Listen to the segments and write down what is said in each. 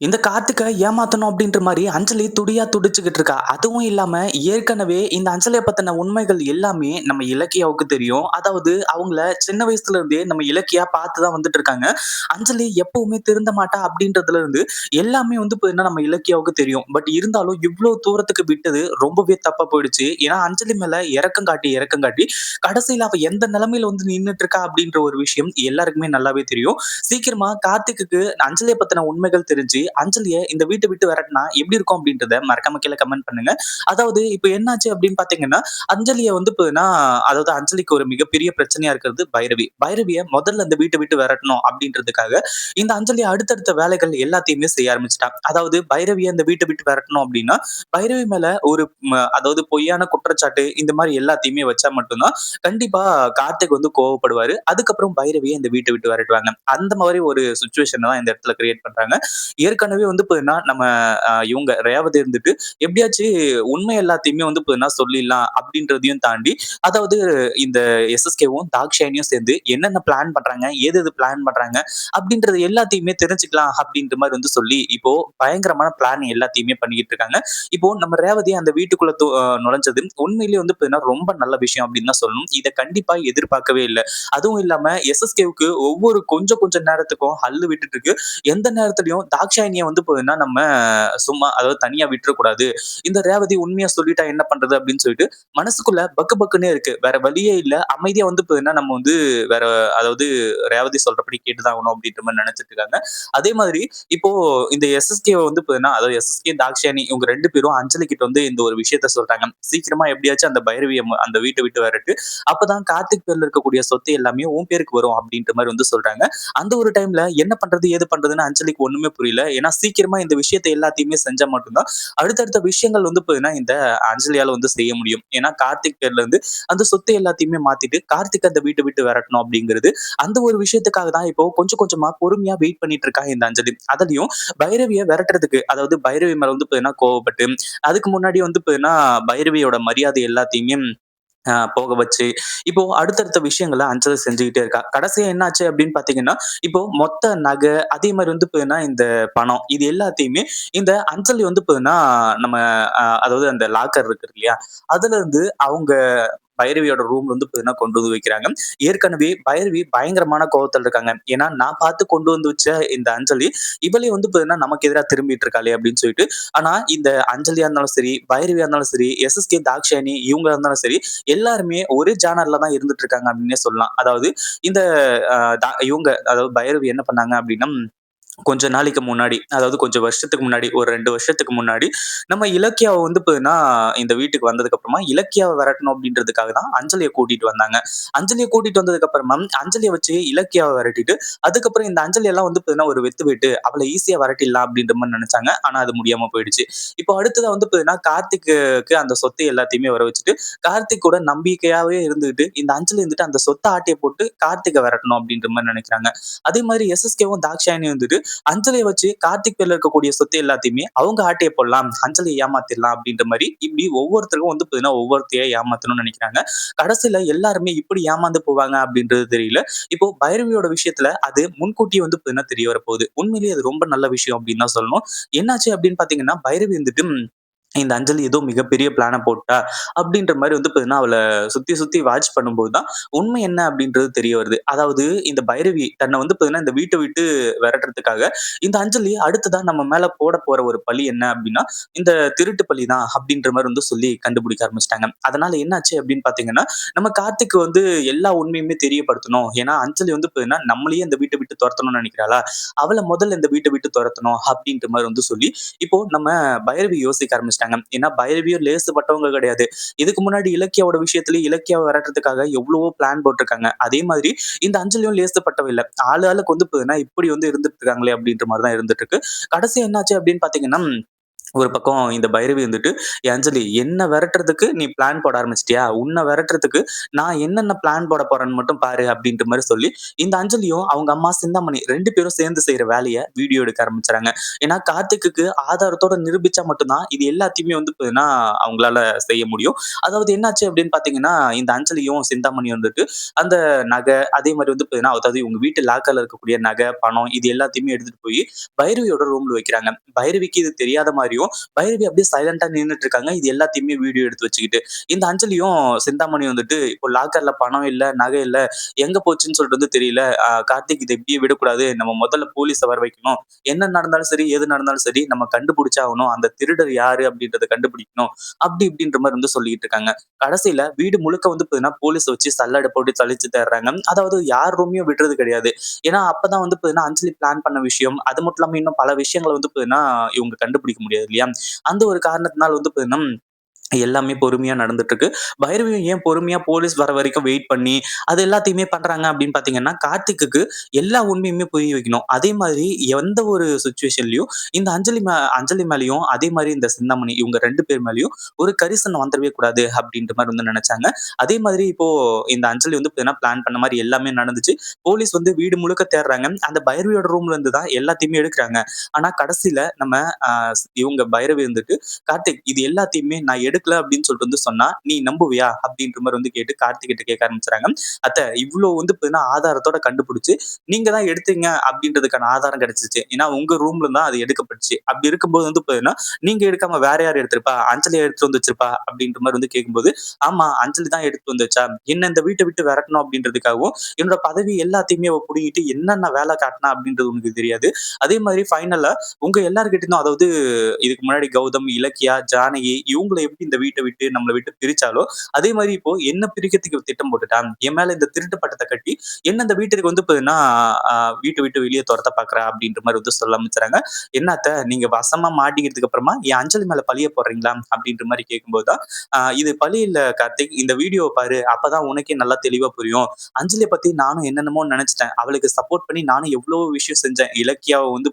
இந்த கார்த்திகை ஏமாத்தணும் அப்படின்ற மாதிரி அஞ்சலி துடியா துடிச்சுக்கிட்டு இருக்கா. அதுவும் இல்லாம ஏற்கனவே இந்த அஞ்சலியை பத்தின உண்மைகள் எல்லாமே நம்ம இலக்கியாவுக்கு தெரியும். அதாவது அவங்கள சின்ன வயசுல இருந்தே நம்ம இலக்கியா பார்த்து தான் வந்துட்டு இருக்காங்க. அஞ்சலி எப்பவுமே திருந்த மாட்டா அப்படின்றதுல இருந்து எல்லாமே வந்து பார்த்தீங்கன்னா நம்ம இலக்கியாவுக்கு தெரியும். பட் இருந்தாலும் இவ்வளவு தூரத்துக்கு விட்டது ரொம்பவே தப்பா போயிடுச்சு. ஏன்னா அஞ்சலி மேல இறக்கம் காட்டி, இறக்கம் காட்டி கடைசியில அவ எந்த நிலைமையில வந்து நின்னுட்டு இருக்கா அப்படின்ற ஒரு விஷயம் எல்லாருக்குமே நல்லாவே தெரியும். சீக்கிரமா கார்த்திக்கு அஞ்சலியை பத்தின உண்மைகள் தெரிஞ்சு அஞ்சலிய இந்த வீட்டை விட்டு விரட்டினா எப்படி இருக்கும் அப்படின்றத மறக்காம கீழே கமெண்ட் பண்ணுங்க. அதாவது இப்ப என்னாச்சு அப்படின்னு பாத்தீங்கன்னா அஞ்சலிய வந்து அதாவது அஞ்சலிக்கு ஒரு மிகப்பெரிய பிரச்சனையா இருக்கிறது பைரவி. பைரவிய முதல்ல இந்த வீட்டை விட்டு விரட்டணும் அப்படின்றதுக்காக இந்த அஞ்சலி அடுத்தடுத்த வேலைகள் எல்லாத்தையுமே செய்ய ஆரம்பிச்சிட்டாங்க அதாவது பைரவியை இந்த வீட்டை விட்டு விரட்டணும் அப்படின்னா பைரவி மேல ஒரு அதாவது பொய்யான குற்றச்சாட்டு இந்த மாதிரி எல்லாத்தையுமே வச்சா மட்டும்தான் கண்டிப்பா கார்த்திக் வந்து கோவப்படுவாரு. அதுக்கப்புறம் பைரவியை இந்த வீட்டை விட்டு விரட்டுவாங்க. அந்த மாதிரி ஒரு சுச்சுவேஷன் தான் இந்த இடத்துல கிரியேட் பண்றாங்க. ஏற்கனவே வந்து பார்த்தீங்கன்னா நம்ம இவங்க ரேவதி இருந்துட்டு எப்படியாச்சும் உண்மை எல்லாத்தையுமே வந்து பார்த்தீங்கன்னா சொல்லிடலாம் அப்படின்றதையும் தாண்டி அதாவது இந்த எஸ்எஸ்கேவும் தாக்ஷாயினியும் சேர்ந்து என்னென்ன பிளான் பண்றாங்க ஏது எது பிளான் பண்றாங்க அப்படின்றது எல்லாத்தையுமே தெரிஞ்சுக்கலாம் அப்படின்ற மாதிரி வந்து சொல்லி இப்போ பயங்கரமான பிளான் எல்லாத்தையுமே பண்ணிக்கிட்டு இருக்காங்க. இப்போ நம்ம ரேவதி அந்த வீட்டுக்குள்ள நுழைஞ்சது உண்மையிலேயே வந்து ரொம்ப நல்ல விஷயம் அப்படின்னு தான் சொல்லணும். இதை கண்டிப்பா எதிர்பார்க்கவே இல்லை. அதுவும் இல்லாம எஸ்எஸ்கேவுக்கு ஒவ்வொரு கொஞ்சம் கொஞ்சம் நேரத்துக்கும் ஹல்லு விட்டுட்டு இருக்கு. எந்த நேரத்திலையும் தாக்ஷாயினியை வந்து போதுன்னா நம்ம சும்மா அதாவது தனியா விட்டுறக்கூடாது. இந்த ரேவதி உண்மையா சொல்லிட்டா என்ன பண்றது அப்படின்னு சொல்லிட்டு மனசுக்குள்ள பக்கு பக்குன்னே இருக்கு. வேற வழியே இல்ல. அமைதியா வந்து போதுன்னா நம்ம வந்து வேற அதாவது ரேவதி சொல்றபடி கேட்டுதான் ஆகணும் அப்படின்ற மாதிரி நினைச்சிட்டு இருக்காங்க. அதே மாதிரி இப்போ இந்த எஸ்எஸ்கே வந்து போதுன்னா அதாவது எஸ்எஸ்கே தாக்ஷாயணி இவங்க ரெண்டு பேரும் அஞ்சலி கிட்ட வந்து இந்த ஒரு விஷயத்த சொல்றாங்க. சீக்கிரமா எப்படியாச்சும் அந்த பைரவியை அந்த வீட்டை விட்டு வரட்டு. அப்பதான் கார்த்திக் பேர்ல இருக்கக்கூடிய சொத்து எல்லாமே உன் பேருக்கு வரும் அப்படின்ற மாதிரி வந்து சொல்றாங்க. அந்த ஒரு டைம்ல என்ன பண்றது ஏது பண்றதுன்னு அஞ்சலிக்கு ஒண்ணுமே புரியல. ஏன்னா சீக்கிரமா இந்த விஷயத்தை எல்லாத்தையுமே செஞ்சா மட்டும்தான். அடுத்தடுத்த விஷயங்கள் வந்து பாத்தீங்கன்னா இந்த அஞ்சலியால வந்து செய்ய முடியும். ஏன்னா கார்த்திக் பேர்ல இருந்து அந்த சொத்தை எல்லாத்தையுமே மாத்திட்டு கார்த்திக் அந்த வீட்டை விட்டு விரட்டணும் அப்படிங்கிறது அந்த ஒரு விஷயத்துக்காக தான் இப்போ கொஞ்சம் கொஞ்சமா பொறுமையா வெயிட் பண்ணிட்டு இருக்கா இந்த அஞ்சலி. அதுலயும் பைரவிய விரட்டுறதுக்கு அதாவது பைரவி மேல வந்து பாத்தீங்கன்னா கோவப்பட்டு அதுக்கு முன்னாடி வந்து பாத்தீங்கன்னா பைரவியோட மரியாதை எல்லாத்தையுமே போக வச்சு இப்போ அடுத்தடுத்த விஷயங்களை அஞ்சலி செஞ்சுக்கிட்டே இருக்கா. கடைசியா என்னாச்சு அப்படின்னு பாத்தீங்கன்னா இப்போ மொத்த நகை அதே மாதிரி வந்து போதுன்னா இந்த பணம் இது எல்லாத்தையுமே இந்த அஞ்சலி வந்து போதுன்னா நம்ம அதாவது அந்த லாக்கர் இருக்கு இல்லையா அதுல இருந்து அவங்க பைரவியோட ரூம் வந்து பார்த்தீங்கன்னா கொண்டு வந்து வைக்கிறாங்க. ஏற்கனவே பைரவி பயங்கரமான கோபத்தில் இருக்காங்க. ஏன்னா நான் பார்த்து கொண்டு வந்து வச்ச இந்த அஞ்சலி இவளே வந்து பார்த்தீங்கன்னா நமக்கு எதிராக திரும்பிட்டு இருக்காளே அப்படின்னு சொல்லிட்டு ஆனா இந்த அஞ்சலியா இருந்தாலும் சரி பைரவியா இருந்தாலும் சரி எஸ்எஸ்கே தாக்ஷானி இவங்க இருந்தாலும் சரி எல்லாருமே ஒரே ஜானர்ல தான் இருந்துட்டு இருக்காங்க அப்படின்னே சொல்லலாம். அதாவது இந்த இவங்க அதாவது பைரவி என்ன பண்ணாங்க அப்படின்னா கொஞ்ச நாளைக்கு முன்னாடி அதாவது கொஞ்சம் வருஷத்துக்கு முன்னாடி ஒரு ரெண்டு வருஷத்துக்கு முன்னாடி நம்ம இலக்கியாவை வந்து பார்த்தீங்கன்னா இந்த வீட்டுக்கு வந்ததுக்கு அப்புறமா இலக்கியாவை விரட்டணும் அப்படின்றதுக்காக தான் அஞ்சலியை கூட்டிட்டு வந்தாங்க. அஞ்சலியை கூட்டிட்டு வந்ததுக்கு அப்புறமா அஞ்சலியை வச்சு இலக்கியாவை விரட்டிட்டு அதுக்கப்புறம் இந்த அஞ்சலி எல்லாம் வந்து பார்த்தீங்கன்னா ஒரு வெத்து விட்டு அவளை ஈஸியா விரட்டிடலாம் அப்படின்ற மாதிரி நினைச்சாங்க. ஆனா அது முடியாம போயிடுச்சு. இப்போ அடுத்ததான் வந்து பார்த்தீங்கன்னா கார்த்திக்கு அந்த சொத்தை எல்லாத்தையுமே வர வச்சுட்டு கார்த்திக் கூட நம்பிக்கையாவே இருந்துகிட்டு இந்த அஞ்சலி இருந்துட்டு அந்த சொத்தை ஆட்டையை போட்டு கார்த்திகை விரட்டணும் அப்படின்ற மாதிரி நினைக்கிறாங்க. அதே மாதிரி எஸ்எஸ்கேவும் தாக்ஷாயணி வந்துட்டு அஞ்சலியை வச்சு கார்த்திக் பேர்ல இருக்கக்கூடிய சொத்து எல்லாத்தையுமே அவங்க ஆட்டையை போடலாம் அஞ்சலியை ஏமாத்திடலாம் அப்படின்ற மாதிரி இப்படி ஒவ்வொருத்தருக்கும் வந்து பாத்தீங்கன்னா ஒவ்வொருத்தையே ஏமாத்தணும்னு நினைக்கிறாங்க. கடைசியில எல்லாருமே இப்படி ஏமாந்து போவாங்க அப்படின்றது தெரியல. இப்போ பைரவியோட விஷயத்துல அது முன்கூட்டியே வந்து பாத்தீங்கன்னா தெரிய வரப்போகுது. உண்மையிலேயே அது ரொம்ப நல்ல விஷயம் அப்படின்னு தான் சொல்லணும். என்னாச்சு அப்படின்னு பாத்தீங்கன்னா பைரவி வந்துட்டு இந்த அஞ்சலி ஏதோ மிகப்பெரிய பிளானை போட்டா அப்படின்ற மாதிரி வந்து பார்த்தீங்கன்னா அவளை சுத்தி சுத்தி வாட்ச் பண்ணும்போது தான் உண்மை என்ன அப்படின்றது தெரிய வருது. அதாவது இந்த பைரவி தன்னை வந்து பார்த்தீங்கன்னா இந்த வீட்டை விட்டு விரட்டுறதுக்காக இந்த அஞ்சலி அடுத்ததான் நம்ம மேல போட போற ஒரு பழி என்ன அப்படின்னா இந்த திருட்டு பழி தான் அப்படின்ற மாதிரி வந்து சொல்லி கண்டுபிடிக்க ஆரம்பிச்சிட்டாங்க. அதனால என்னாச்சு அப்படின்னு பாத்தீங்கன்னா நம்ம கார்த்திக் வந்து எல்லா உண்மையுமே தெரியப்படுத்தணும். ஏன்னா அஞ்சலி வந்து பார்த்தீங்கன்னா நம்மளையே இந்த வீட்டை விட்டு துரத்தணும்னு நினைக்கிறாளா? அவளை முதல்ல இந்த வீட்டை விட்டு துரத்தணும் அப்படின்ற மாதிரி வந்து சொல்லி இப்போ நம்ம பைரவி யோசிக்க ஆரம்பிச்சிட்டாங்க. மாட்டாங்க ஏன்னா பைரவியும் லேசுப்பட்டவங்க கிடையாது. இதுக்கு முன்னாடி இலக்கியாவோட விஷயத்துல இலக்கியாவை விரட்டுறதுக்காக எவ்வளவோ பிளான் போட்டிருக்காங்க. அதே மாதிரி இந்த அஞ்சலியும் லேசுப்பட்டவ இல்லை. ஆளு ஆளுக்கு வந்து இப்படி வந்து இருந்துட்டு இருக்காங்களே அப்படின்ற மாதிரி தான் இருந்துட்டு இருக்கு. கடைசி என்னாச்சு அப்படின்னு பாத்தீங்கன்னா ஒரு பக்கம் இந்த பைரவி வந்துட்டு, அஞ்சலி என்ன விரட்டுறதுக்கு நீ பிளான் போட ஆரம்பிச்சிட்டியா உன்னை விரட்டுறதுக்கு நான் என்னென்ன பிளான் போட போறேன்னு மட்டும் பாரு" அப்படின்ற மாதிரி சொல்லி, இந்த அஞ்சலியும் அவங்க அம்மா சிந்தாமணி ரெண்டு பேரும் சேர்ந்து செய்யற வேலையை வீடியோ எடுக்க ஆரம்பிச்சாங்க ஏன்னா கார்த்திக்கு ஆதாரத்தோட நிரூபிச்சா மட்டும்தான் இது எல்லாத்தையுமே வந்து பார்த்தீங்கன்னா, அவங்களால செய்ய முடியும். அதாவது என்னாச்சு அப்படின்னு பார்த்தீங்கன்னா, இந்த அஞ்சலியும் சிந்தாமணி வந்துட்டு அந்த நகை, அதே மாதிரி வந்து பார்த்தீங்கன்னா, அதாவது இவங்க வீட்டு லாக்கர்ல இருக்கக்கூடிய நகை, பணம் இது எல்லாத்தையுமே எடுத்துட்டு போய் பைரவியோட ரூம்ல வைக்கிறாங்க. பைரவிக்கு இது தெரியாத மாதிரி முடியும் பைரவி அப்படியே சைலண்டா நின்னுட்டு இருக்காங்க. இது எல்லாத்தையுமே வீடியோ எடுத்து வச்சுக்கிட்டு. இந்த அஞ்சலியும் சிந்தாமணி வந்துட்டு இப்போ லாக்கர்ல பணம் இல்ல, நகை இல்ல, எங்க போச்சுன்னு சொல்லிட்டு வந்து தெரியல. கார்த்திக் இதை இப்படியே விடக்கூடாது. நம்ம முதல்ல போலீஸ் வர வைக்கணும். என்ன நடந்தாலும் சரி, எது நடந்தாலும் சரி, நம்ம கண்டுபிடிச்சாகணும் அந்த திருடர் யாரு அப்படின்றத கண்டுபிடிக்கணும். அப்படி இப்படின்ற மாதிரி வந்து சொல்லிட்டு இருக்காங்க. கடைசியில வீடு முழுக்க வந்து பார்த்தீங்கன்னா, போலீஸ வச்சு சல்லடை போட்டு சலிச்சு தர்றாங்க. அதாவது யார் ரூமையும் விடுறது கிடையாது. ஏன்னா, அப்பதான் வந்து பார்த்தீங்கன்னா, அஞ்சலி பிளான் பண்ண விஷயம், அது மட்டும் இல்லாம இன்னும் பல விஷயங்களை வந்து பார்த்தீங்கன்னா, இவங்க கண்டுபிடிக்க முடியாது இல்லையா? அந்த ஒரு காரணத்தினால வந்து பார்த்தீங்கன்னா எல்லாமே பொறுமையா நடந்துட்டு இருக்கு. பைரவியும் ஏன் பொறுமையா போலீஸ் வர வரைக்கும் வெயிட் பண்ணி, அது எல்லாத்தையுமே பண்றாங்க அப்படின்னு பார்த்தீங்கன்னா, கார்த்திக்கு எல்லா உண்மையுமே புரிய வைக்கணும். அதே மாதிரி எந்த ஒரு சுச்சுவேஷன்லயும் இந்த அஞ்சலி மே அஞ்சலி மேலயும், அதே மாதிரி இந்த சிந்தாமணி இவங்க ரெண்டு பேர் மேலயும் ஒரு கரிசன் வந்துடவே கூடாது அப்படின்ற மாதிரி வந்து நினைச்சாங்க அதே மாதிரி இப்போ இந்த அஞ்சலி வந்து பார்த்தீங்கன்னா, பிளான் பண்ண மாதிரி எல்லாமே நடந்துச்சு. போலீஸ் வந்து வீடு முழுக்க தேடுறாங்க. அந்த பைரவியோட ரூம்ல இருந்து தான் எல்லாத்தையுமே எடுக்கிறாங்க ஆனா கடைசியில நம்ம இவங்க பைரவி இருந்துட்டு "கார்த்திக் இது எல்லாத்தையுமே நான் எடுக்கல" அப்படின்னு சொல்லிட்டு வந்து சொன்னா, "நீ நம்புவியா?" அப்படின்ற மாதிரி வந்து கேட்டு கார்த்திக் கிட்ட கேட்க ஆரம்பிச்சுறாங்க. "அத்த இவ்ளோ வந்து பார்த்தீங்கன்னா, ஆதாரத்தோட கண்டுபிடிச்சு, நீங்க தான் எடுத்தீங்க அப்படின்றதுக்கான ஆதாரம் கிடைச்சிச்சு ஏன்னா உங்க ரூம்ல தான் அது எடுக்கப்பட்டுச்சு. அப்படி இருக்கும்போது வந்து பார்த்தீங்கன்னா, நீங்க எடுக்காம வேற யார் எடுத்திருப்பா? அஞ்சலி எடுத்துட்டு வந்து வச்சிருப்பா?" அப்படின்ற மாதிரி வந்து கேட்கும்போது, "ஆமா அஞ்சலி தான் எடுத்துட்டு வந்து வச்சா. என்ன இந்த வீட்டை விட்டு விரட்டணும் அப்படின்றதுக்காகவும், என்னோட பதவி எல்லாத்தையுமே அவ புடுங்கிட்டு என்னென்ன வேலை காட்டினா அப்படின்றது உனக்கு தெரியாது. அதே மாதிரி ஃபைனலா உங்க எல்லாருக்கிட்டையும் அதாவது இதுக்கு முன்னாடி கௌதம், இலக்கியா, ஜானகி இவங்களை எப்படி இந்த வீட்டை விட்டு நம்மளை விட்டு பிரிச்சாலோ, அதே மாதிரி இப்போ என்ன பிரிக்கிறதுக்கு திட்டம் போட்டுட்டான் என் மேல இந்த திருட்டு பட்டத்தை கட்டி, என்ன அந்த வீட்டுக்கு வந்து பார்த்தீங்கன்னா, வீட்டை விட்டு வெளியே துரத்த பாக்குறா அப்படின்ற மாதிரி வந்து சொல்ல ஆரம்பிச்சுறாங்க. என்னத்த நீங்க வசமா மாட்டிக்கிறதுக்கு அப்புறமா என் அஞ்சலி மேல பழிய போடுறீங்களா?" அப்படின்ற மாதிரி கேட்கும்போது இது பழி இல்ல கார்த்திக். இந்த வீடியோ பாரு. அப்பதான் உனக்கே நல்லா தெளிவா புரியும். அஞ்சலிய பத்தி நானும் என்னென்னமோ நினைச்சிட்டேன் அவளுக்கு சப்போர்ட் பண்ணி நானும் எவ்வளவோ விஷயம் செஞ்சேன். இலக்கியாவை வந்து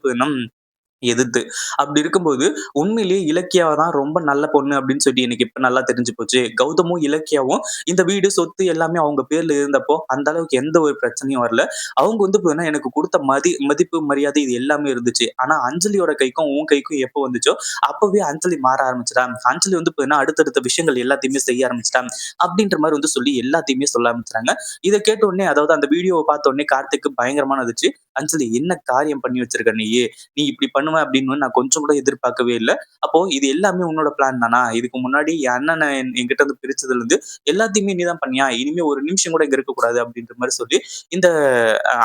எதிர்த்து. அப்படி இருக்கும்போது, உண்மையிலேயே இலக்கியாவ தான் ரொம்ப நல்ல பொண்ணு அப்படின்னு சொல்லி எனக்கு இப்ப நல்லா தெரிஞ்சு போச்சு. கௌதமும், இலக்கியாவும் இந்த வீடு, சொத்து எல்லாமே அவங்க பேர்ல இருந்தப்போ, அந்த அளவுக்கு எந்த ஒரு பிரச்சனையும் வரல. அவங்க வந்து பார்த்தீங்கன்னா, எனக்கு கொடுத்த மதி மதிப்பு, மரியாதை இது எல்லாமே இருந்துச்சு. ஆனா அஞ்சலியோட கைக்கும், உன் கைக்கும் எப்போ வந்துச்சோ, அப்பவே அஞ்சலி மாற ஆரம்பிச்சிட்டா அஞ்சலி வந்து பார்த்தீங்கன்னா, அடுத்தடுத்த விஷயங்கள் எல்லாத்தையுமே செய்ய ஆரம்பிச்சிட்டான் அப்படின்ற மாதிரி வந்து சொல்லி எல்லாத்தையுமே சொல்ல ஆரம்பிச்சுட்டாங்க. இதை கேட்ட உடனே அதாவது அந்த வீடியோவை பார்த்த உடனே கார்த்திக்கு பயங்கரமான இருந்துச்சு. "அஞ்சலி என்ன காரியம் பண்ணி வச்சிருக்க நீயி? நீ இப்படி பண்ணுவ அப்படின்னு நான் கொஞ்சம் கூட எதிர்பார்க்கவே இல்ல. அப்போ இது எல்லாமே உன்னோட பிளான் தானா? இதுக்கு முன்னாடி என் அண்ணன என் என்கிட்ட இருந்து பிரிச்சதுல இருந்து எல்லாத்தையுமே நீ தான் பண்ணியா? இனிமே ஒரு நிமிஷம் கூட இங்க இருக்கக்கூடாது அப்படின்ற மாதிரி சொல்லி, இந்த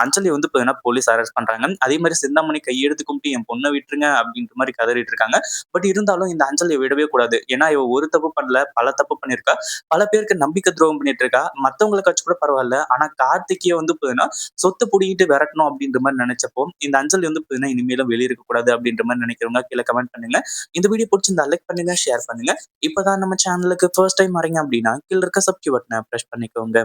அஞ்சலி வந்து பார்த்தீங்கன்னா போலீஸ் அரெஸ்ட் பண்றாங்க. அதே மாதிரி சிந்தாமணி கையெடுத்து கும்பிட்டு என் பொண்ண விட்டுருங்க அப்படின்ற மாதிரி கதறிட்டு இருக்காங்க. பட் இருந்தாலும் இந்த அஞ்சலிய விடவே கூடாது. ஏன்னா இவ ஒரு தப்பு பண்ணல, பல தப்பு பண்ணியிருக்கா. பல பேருக்கு நம்பிக்கை துரோகம் பண்ணிட்டு இருக்கா. மத்தவங்களுக்காச்சும் கூட பரவாயில்ல ஆனா கார்த்திக்கே வந்து பார்த்தீங்கன்னா, சொத்து புடுங்கிட்டு விரட்டணும் அப்படின்ற இது மாதிரி நினைச்சப்போ இந்த அஞ்சல் வந்து பார்த்தீங்கன்னா இனிமேலும் வெளிய இருக்கக்கூடாது அப்படின்ற மாதிரி நினைக்கிறவங்க கீழ கமெண்ட் பண்ணுங்க. இந்த வீடியோ பிடிச்சிருந்தா லைக் பண்ணுங்க, ஷேர் பண்ணுங்க. இப்பதான் நம்ம சேனலுக்கு ஃபர்ஸ்ட் டைம் வரீங்க அப்படின்னா, கீழ இருக்க சப்ஸ்கிரைப் பட்டனை ப்ரெஸ் பண்ணிக்கோங்க.